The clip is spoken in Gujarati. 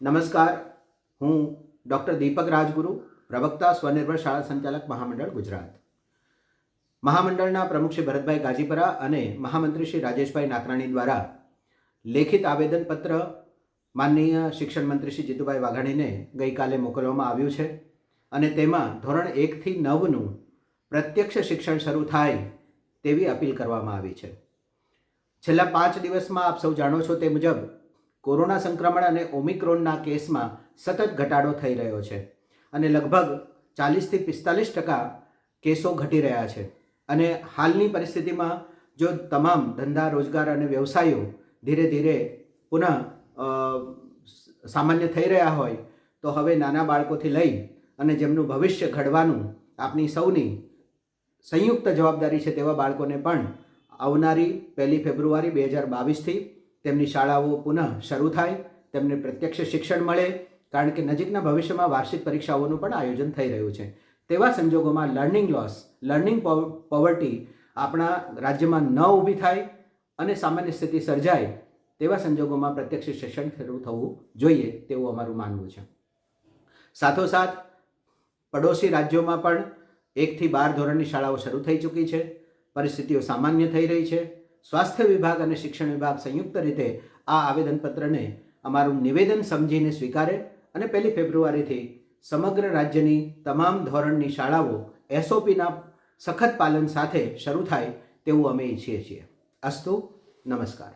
નમસ્કાર. હું ડૉક્ટર દીપક રાજગુરુ, પ્રવક્તા, સ્વનિર્ભર શાળા સંચાલક, મહામંડળ ગુજરાત. મહામંડળના પ્રમુખ શ્રી ભરતભાઈ ગાજીપરા અને મહામંત્રી શ્રી રાજેશભાઈ નાકરાણી દ્વારા લેખિત આવેદનપત્ર માનનીય શિક્ષણ મંત્રી શ્રી જીતુભાઈ વાઘાણીને ગઈકાલે મોકલવામાં આવ્યું છે અને તેમાં ધોરણ એકથી નવનું પ્રત્યક્ષ શિક્ષણ શરૂ થાય તેવી અપીલ કરવામાં આવી છે. છેલ્લા પાંચ દિવસમાં આપ સૌ જાણો છો તે મુજબ કોરોના સંક્રમણ અને ઓમિક્રોનના કેસમાં સતત ઘટાડો થઈ રહ્યો છે અને લગભગ ચાલીસથી પિસ્તાલીસ ટકા કેસો ઘટી રહ્યા છે. અને હાલની પરિસ્થિતિમાં જો તમામ ધંધા, રોજગાર અને વ્યવસાયો ધીરે ધીરે પુનઃ સામાન્ય થઈ રહ્યા હોય, તો હવે નાના બાળકોથી લઈ અને જેમનું ભવિષ્ય ઘડવાનું આપની સૌની સંયુક્ત જવાબદારી છે તેવા બાળકોને પણ આવનારી પહેલી ફેબ્રુઆરી બે હજાર બાવીસથી તેમની શાળાઓ પુનઃ શરૂ થાય, તેમને પ્રત્યક્ષ શિક્ષણ મળે, કારણ કે નજીકના ભવિષ્યમાં વાર્ષિક પરીક્ષાઓનું પણ આયોજન થઈ રહ્યું છે. તેવા સંજોગોમાં લર્નિંગ લોસ લર્નિંગ પોવર્ટી આપણા રાજ્યમાં ન ઊભી થાય અને સામાન્ય સ્થિતિ સર્જાય, તેવા સંજોગોમાં પ્રત્યક્ષ શિક્ષણ શરૂ થવું જોઈએ તેવું અમારું માનવું છે. સાથોસાથ, પડોશી રાજ્યોમાં પણ એકથી બાર ધોરણની શાળાઓ શરૂ થઈ ચૂકી છે. પરિસ્થિતિઓ સામાન્ય થઈ રહી છે. સ્વાસ્થ્ય વિભાગ અને શિક્ષણ વિભાગ સંયુક્ત રીતે આ આવેદનપત્રને અમારું નિવેદન સમજીને સ્વીકારે અને પહેલી ફેબ્રુઆરીથી સમગ્ર રાજ્યની તમામ ધોરણની શાળાઓ એસઓપીના સખત પાલન સાથે શરૂ થાય તેવું અમે ઈચ્છીએ છીએ. અસ્તુ, નમસ્કાર.